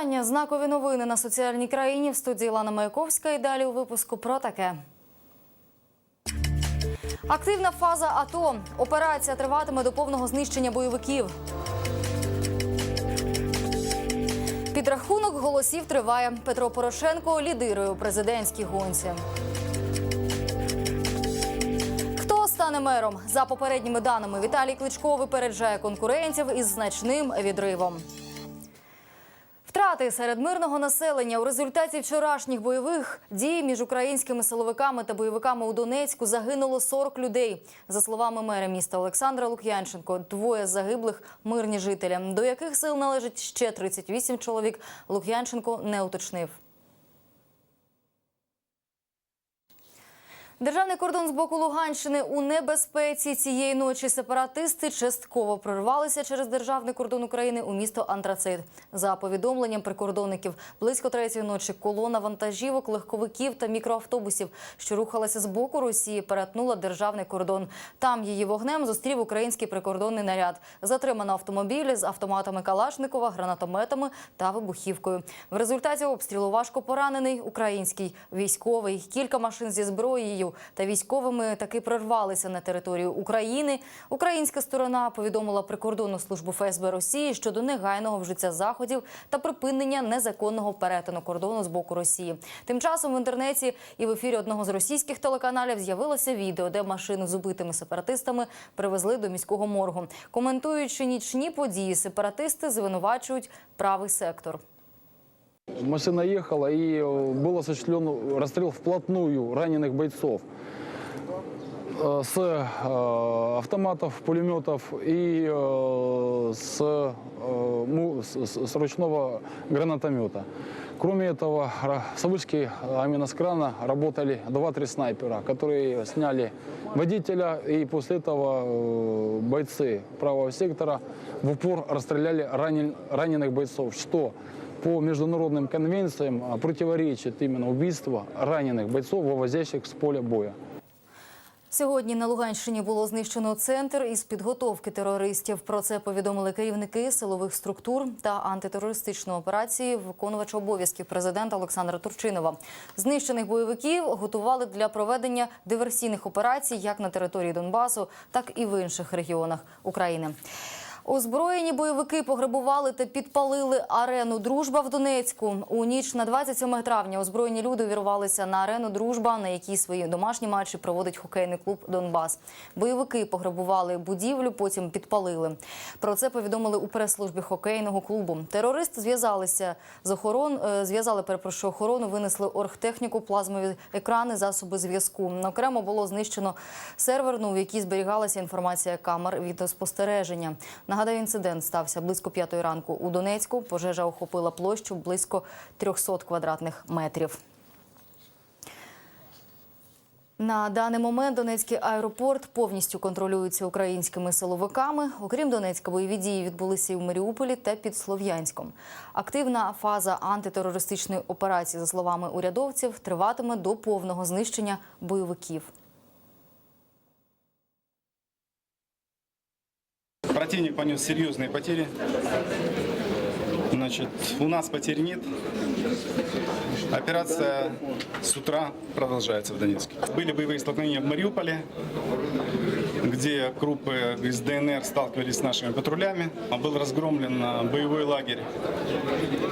Вітання. Знакові новини на соціальній країні в студії Лана Маяковська. І далі у випуску про таке. Активна фаза АТО. Операція триватиме до повного знищення бойовиків. Підрахунок голосів триває. Петро Порошенко лідирує у президентській гонці. Хто стане мером? За попередніми даними Віталій Кличко випереджає конкурентів із значним відривом. Втрати серед мирного населення у результаті вчорашніх бойових дій між українськими силовиками та бойовиками у Донецьку загинуло 40 людей. За словами мера міста Олександра Лук'янченко, двоє загиблих мирні жителі. До яких сил належить ще 38 чоловік, Лук'янченко не уточнив. Державний кордон з боку Луганщини у небезпеці цієї ночі. Сепаратисти частково прорвалися через державний кордон України у місто Антрацит. За повідомленням прикордонників, близько третьої ночі колона вантажівок, легковиків та мікроавтобусів, що рухалася з боку Росії, перетнула державний кордон. Там її вогнем зустрів український прикордонний наряд. Затримано автомобілі з автоматами Калашникова, гранатометами та вибухівкою. В результаті обстрілу важко поранений український військовий. Кілька машин зі зброєю та військовими таки прорвалися на територію України. Українська сторона повідомила прикордонну службу ФСБ Росії щодо негайного вжиття заходів та припинення незаконного перетину кордону з боку Росії. Тим часом в інтернеті і в ефірі одного з російських телеканалів з'явилося відео, де машину з убитими сепаратистами привезли до міського моргу. Коментуючи нічні події, сепаратисти звинувачують правий сектор. Машина ехала, и был осуществлен расстрел вплотную раненых бойцов. Э, с э, автоматов, пулеметов и э, с, с- ручного гранатомета. Кроме этого, с вышки аминоскрана работали 2-3 снайпера, которые сняли водителя, и после этого бойцы правого сектора в упор расстреляли ранен- раненых бойцов, что по международным конвенциям а, противоречит именно убийству раненых бойцов, вывозящих с поля боя. Сьогодні на Луганщині було знищено центр із підготовки терористів. Про це повідомили керівники силових структур та антитерористичної операції, виконувач обов'язків президента Олександра Турчинова. Знищених бойовиків готували для проведення диверсійних операцій як на території Донбасу, так і в інших регіонах України. Озброєні бойовики пограбували та підпалили арену Дружба в Донецьку. У ніч на 27 травня озброєні люди увірвалися на арену Дружба, на якій свої домашні матчі проводить хокейний клуб Донбас. Бойовики пограбували будівлю, потім підпалили. Про це повідомили у прес-службі хокейного клубу. Терористи зв'язалися з охорон, е, зв'язали перепрошую охорону, винесли оргтехніку, плазмові екрани, засоби зв'язку. Окремо було знищено серверну, в якій зберігалася інформація камер відеоспостереження. Нагадаю, інцидент стався близько п'ятої ранку у Донецьку. Пожежа охопила площу близько 300 квадратних метрів. На даний момент Донецький аеропорт повністю контролюється українськими силовиками. Окрім Донецька, бойові дії відбулися і в Маріуполі та під Слов'янськом. Активна фаза антитерористичної операції, за словами урядовців, триватиме до повного знищення бойовиків. Противник понес серьезные потери. Значит, у нас потерь нет. Операция с утра продолжается в Донецке. Были боевые столкновения в Мариуполе, где группы из ДНР сталкивались с нашими патрулями. Был разгромлен а, боевой лагерь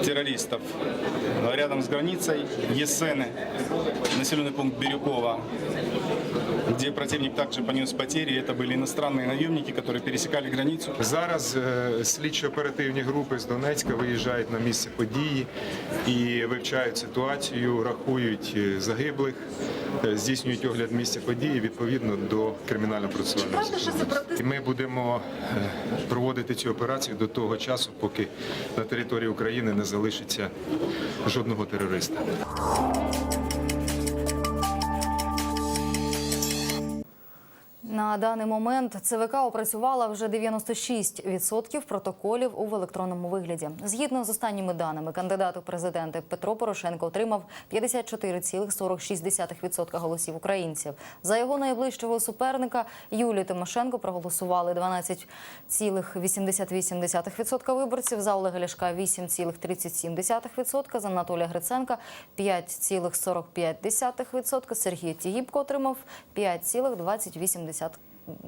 террористов рядом с границей. Есены, населенный пункт Бирюкова, где противник также понес потери. Это были иностранные наемники, которые пересекали границу. Зараз е, слідчо-оперативні групи з Донецька виїжджають на місце події і вивчають ситуацію, рахують е, загиблих, е, здійснюють огляд місця події відповідно до кримінально-процесуального законодавства. І ми будемо е, проводити цю операцію до того часу, поки на території України не залишиться жодного терориста. На даний момент ЦВК опрацювала вже 96% протоколів у електронному вигляді. Згідно з останніми даними, кандидат у президенти Петро Порошенко отримав 54,46% голосів українців. За його найближчого суперника Юлію Тимошенко проголосували 12,88% виборців. За Олега Ляшка 8,37%. За Анатолія Гриценка 5,45%. Сергій Тігіпко отримав 5,28%.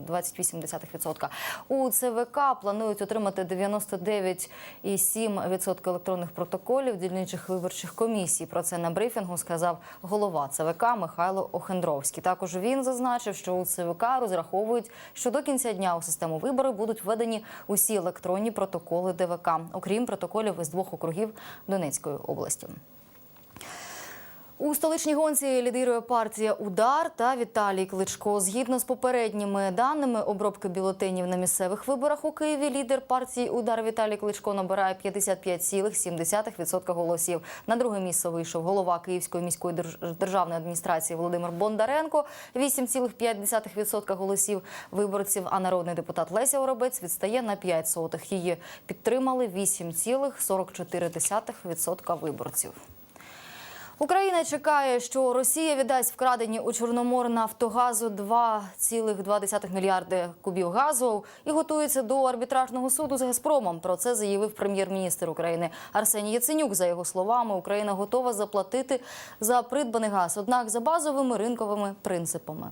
28% у ЦВК планують отримати 99,7% електронних протоколів дільничих виборчих комісій. Про це на брифінгу сказав голова ЦВК Михайло Охендровський. Також він зазначив, що у ЦВК розраховують, що до кінця дня у систему виборів будуть введені усі електронні протоколи ДВК, окрім протоколів із двох округів Донецької області. У столичній гонці лідирує партія Удар та Віталій Кличко. Згідно з попередніми даними обробки бюлетенів на місцевих виборах у Києві, лідер партії Удар Віталій Кличко набирає 55,7% голосів. На друге місце вийшов голова Київської міської держ- державної адміністрації Володимир Бондаренко 8,5% голосів виборців. А народний депутат Леся Оробець відстає на 5 сотих. Її підтримали 8,44% виборців. Україна чекає, що Росія віддасть вкрадені у Чорномор Нафтогазу 2,2 мільярди кубів газу і готується до арбітражного суду з Газпромом. Про це заявив прем'єр-міністр України Арсеній Яценюк. За його словами, Україна готова заплатити за придбаний газ, однак за базовими ринковими принципами.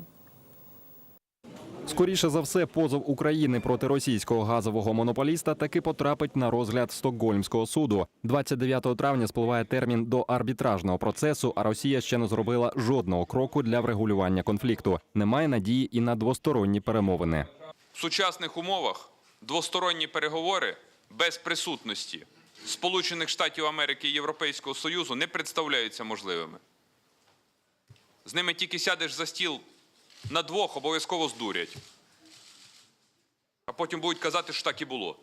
Скоріше за все, позов України проти російського газового монополіста таки потрапить на розгляд Стокгольмського суду. 29 травня спливає термін до арбітражного процесу, а Росія ще не зробила жодного кроку для врегулювання конфлікту. Немає надії і на двосторонні перемовини. В сучасних умовах двосторонні переговори без присутності Сполучених Штатів Америки і Європейського Союзу не представляються можливими. З ними тільки сядеш за стіл на двох, обов'язково здурять. А потім будуть казати, що так і було.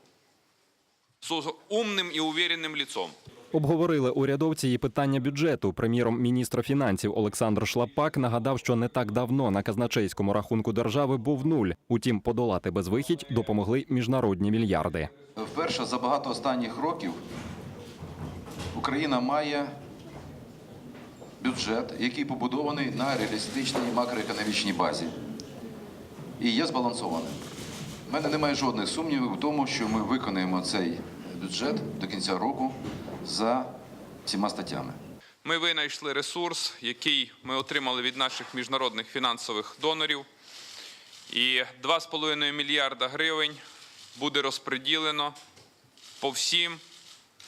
З умним і увіреним ліцом. Обговорили урядовці і питання бюджету. Прем'єром міністра фінансів Олександр Шлапак нагадав, що не так давно на казначейському рахунку держави був нуль. Утім, подолати безвихідь допомогли міжнародні мільярди. Вперше за багато останніх років Україна має бюджет, який побудований на реалістичній макроекономічній базі і є збалансованим. У мене немає жодних сумнівів у тому, що ми виконаємо цей бюджет до кінця року за всіма статтями. Ми винайшли ресурс, який ми отримали від наших міжнародних фінансових донорів. І 2,5 мільярда гривень буде розподілено по всім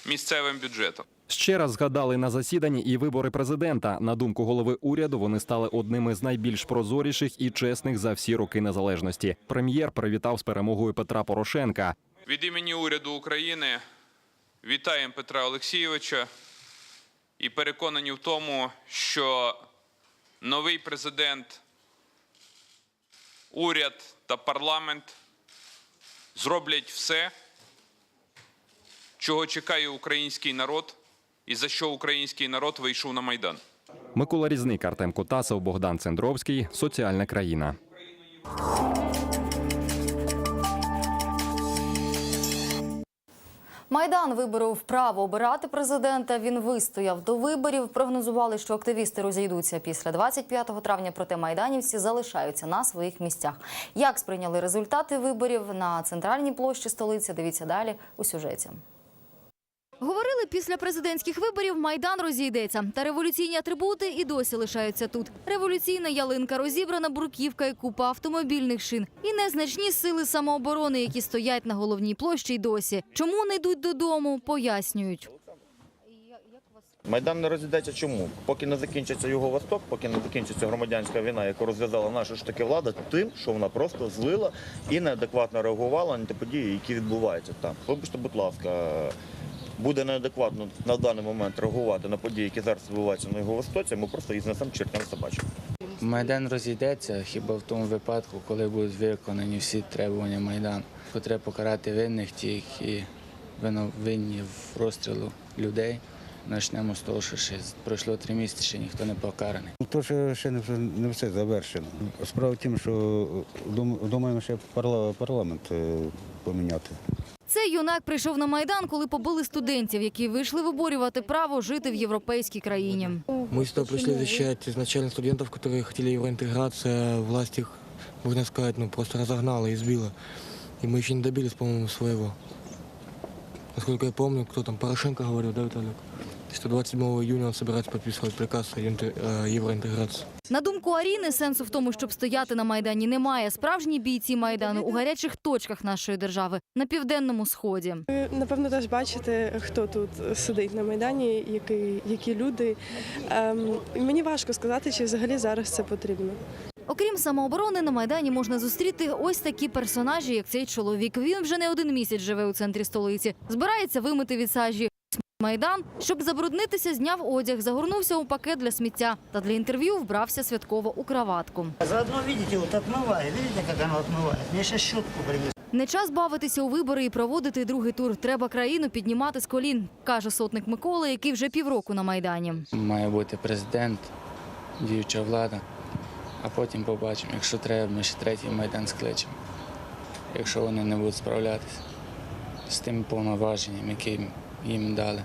місцевим бюджетам. Ще раз згадали на засіданні і вибори президента. На думку голови уряду, вони стали одними з найбільш прозоріших і чесних за всі роки незалежності. Прем'єр привітав з перемогою Петра Порошенка. Від імені уряду України вітаємо Петра Олексійовича і переконані в тому, що новий президент, уряд та парламент зроблять все, чого чекає український народ і за що український народ вийшов на Майдан. Микола Різник, Артем Котасов, Богдан Цендровський. Соціальна країна. Майдан виборов право обирати президента. Він вистояв до виборів. Прогнозували, що активісти розійдуться після 25 травня. Проте майданівці залишаються на своїх місцях. Як сприйняли результати виборів на центральній площі столиці? Дивіться далі у сюжеті. Після президентських виборів Майдан розійдеться. Та революційні атрибути і досі лишаються тут. Революційна ялинка, розібрана бурківка і купа автомобільних шин. І незначні сили самооборони, які стоять на головній площі й досі. Чому не йдуть додому, пояснюють. Майдан не розійдеться чому? Поки не закінчиться його восток, поки не закінчиться громадянська війна, яку розв'язала наша ж таки влада, тим, що вона просто злила і неадекватно реагувала на ті події, які відбуваються там. Вибачте, будь ласка, буде неадекватно на даний момент реагувати на події, які зараз відбуваються на його востоці, ми просто їх знесемо чертям собачим. Майдан розійдеться хіба в тому випадку, коли будуть виконані всі требування Майдану. Треба покарати винних, ті, які винні в розстрілу людей, Почнемо з того, що ще пройшло три місяці, ще ніхто не покараний. То ще, ще не, все, не все завершено. Справа в тім, що дум- думаємо ще парламент е, поміняти. Цей юнак прийшов на Майдан, коли побили студентів, які вийшли виборювати право жити в європейській країні. Мы сюда пришли защищать изначально студентов, которые хотели евроинтеграции, а власть их, можно сказать, ну, просто разогнала, избила. И мы еще не добились, по-моему, своего. Насколько я помню, кто там, Порошенко говорил, да, Виталик? Что 27 июня он собирается подписывать приказ о юнте- На думку Аріни, сенсу в тому, щоб стояти на Майдані, немає. Справжні бійці Майдану у гарячих точках нашої держави на південному сході. Ви, Напевно, теж бачите, хто тут сидить на майдані, які, які люди. Ем, мені важко сказати, чи взагалі зараз це потрібно. Окрім самооборони, на майдані можна зустріти ось такі персонажі, як цей чоловік. Він вже не один місяць живе у центрі столиці. Збирається вимити від сажі майдан, щоб забруднитися, зняв одяг, загорнувся у пакет для сміття та для інтерв'ю вбрався святково у краватку. Заодно, видите, вот отмывает. Видите, как оно отмывает? Мне сейчас щетку принесу. Не час бавитися у вибори і проводити другий тур. Треба країну піднімати з колін, каже сотник Микола, який вже півроку на майдані. Має бути президент, діюча влада, а потім побачимо. Якщо треба, ми ще третій майдан скличемо. Якщо вони не будуть справлятися з тим повноваженням, які їм дали.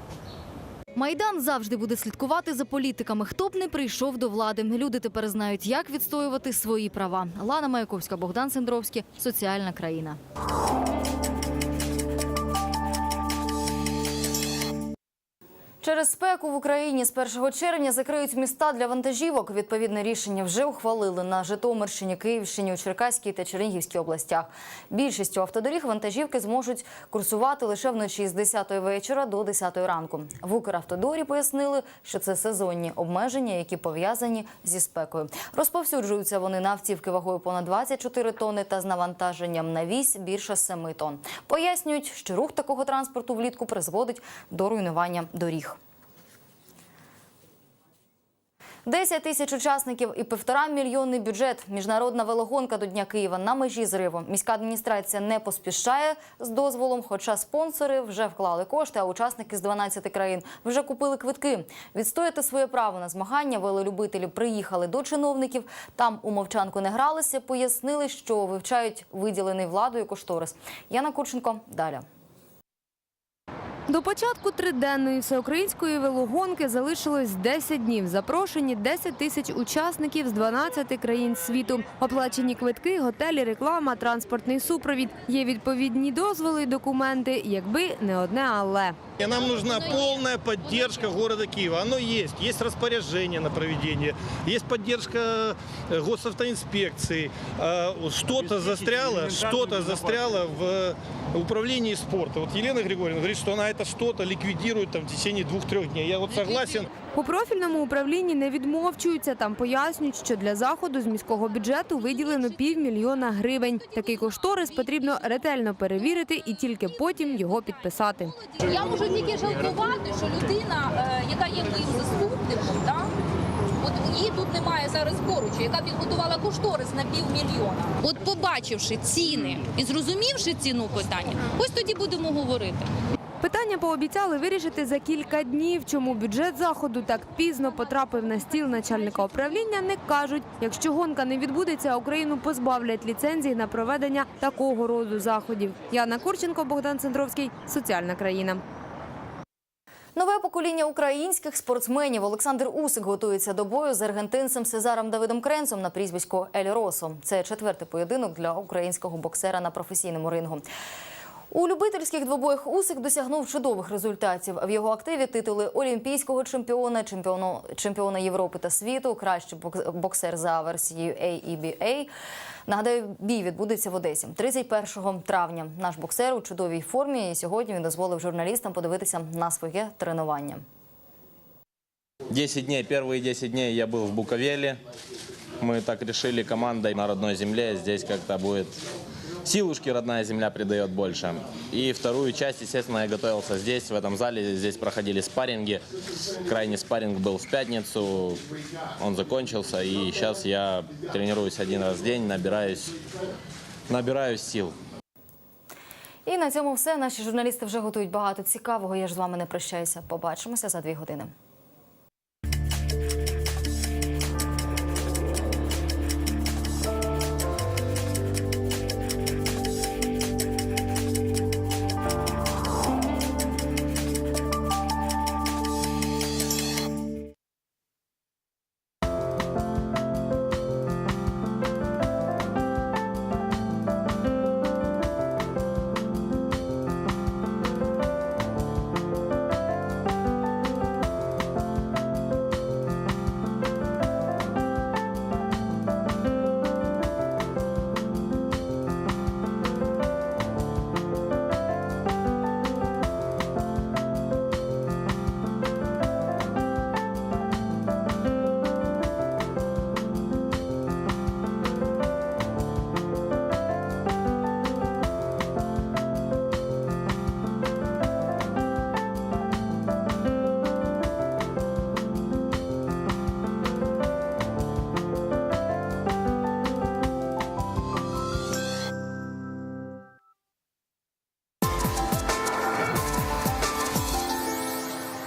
Майдан завжди буде слідкувати за політиками. Хто б не прийшов до влади. Люди тепер знають, як відстоювати свої права. Лана Маяковська, Богдан Сендровський. Соціальна країна. Через спеку в Україні з 1 червня закриють міста для вантажівок. Відповідне рішення вже ухвалили на Житомирщині, Київщині, у Черкаській та Чернігівській областях. Більшістю автодоріг вантажівки зможуть курсувати лише вночі з 10 вечора до 10 ранку. В Укравтодорі пояснили, що це сезонні обмеження, які пов'язані зі спекою. Розповсюджуються вони на автівки вагою понад 24 тонни та з навантаженням на вісь більше 7 тонн. Пояснюють, що рух такого транспорту влітку призводить до руйнування доріг. 10 тисяч учасників і півтора мільйонний бюджет. Міжнародна велогонка до Дня Києва на межі зриву. Міська адміністрація не поспішає з дозволом, хоча спонсори вже вклали кошти, а учасники з 12 країн вже купили квитки. Відстояти своє право на змагання велолюбителі приїхали до чиновників. Там у мовчанку не гралися, пояснили, що вивчають виділений владою кошторис. Яна Курченко далі. До початку триденної всеукраїнської велогонки залишилось 10 днів. Запрошені 10 тисяч учасників з 12 країн світу. Оплачені квитки, готелі, реклама, транспортний супровід. Є відповідні дозволи, і документи, якби не одне але. И нам нужна полная поддержка города Киева. Оно есть. Есть распоряжение на проведение, есть поддержка э, госавтоинспекции. Что-то застряло, что-то застряло в управлении спорта. Вот Елена Григорьевна говорит, что она это что-то ликвидирует там, в течение двух-трех дней. Я вот согласен. У профільному управлінні не відмовчуються. Там пояснюють, що для заходу з міського бюджету виділено півмільйона гривень. Такий кошторис потрібно ретельно перевірити і тільки потім його підписати. Я можу тільки жалкувати, що людина, е, яка є моїм заступником, да? от її тут немає зараз поруч, яка підготувала кошторис на півмільйона. От побачивши ціни і зрозумівши ціну питання, ось тоді будемо говорити. Питання пообіцяли вирішити за кілька днів. Чому бюджет заходу так пізно потрапив на стіл начальника управління, не кажуть. Якщо гонка не відбудеться, Україну позбавлять ліцензії на проведення такого роду заходів. Яна Курченко, Богдан Центровський. Соціальна країна. Нове покоління українських спортсменів Олександр Усик готується до бою з аргентинцем Сезаром Давидом Кренцом на прізвисько Ель Росо. Це четвертий поєдинок для українського боксера на професійному рингу. У любительських двобоях Усик досягнув чудових результатів. В його активі титули олімпійського чемпіона, чемпіону, чемпіона Європи та світу, кращий бокс- боксер за версією AEBA. Нагадаю, бій відбудеться в Одесі 31 травня. Наш боксер у чудовій формі. І сьогодні він дозволив журналістам подивитися на своє тренування. 10 дней, первые 10 дней я был в Буковеле. Мы так решили командой на родной земле. Здесь как-то будет силушки родная земля придает больше. И вторую часть, естественно, я готовился здесь, в этом зале. Здесь проходили спарринги. Крайний спарринг был в пятницу. Он закончился. И сейчас я тренируюсь один раз в день, набираюсь, набираюсь сил. І на цьому все. Наші журналісти вже готують багато цікавого. Я ж з вами не прощаюся. Побачимося за дві години.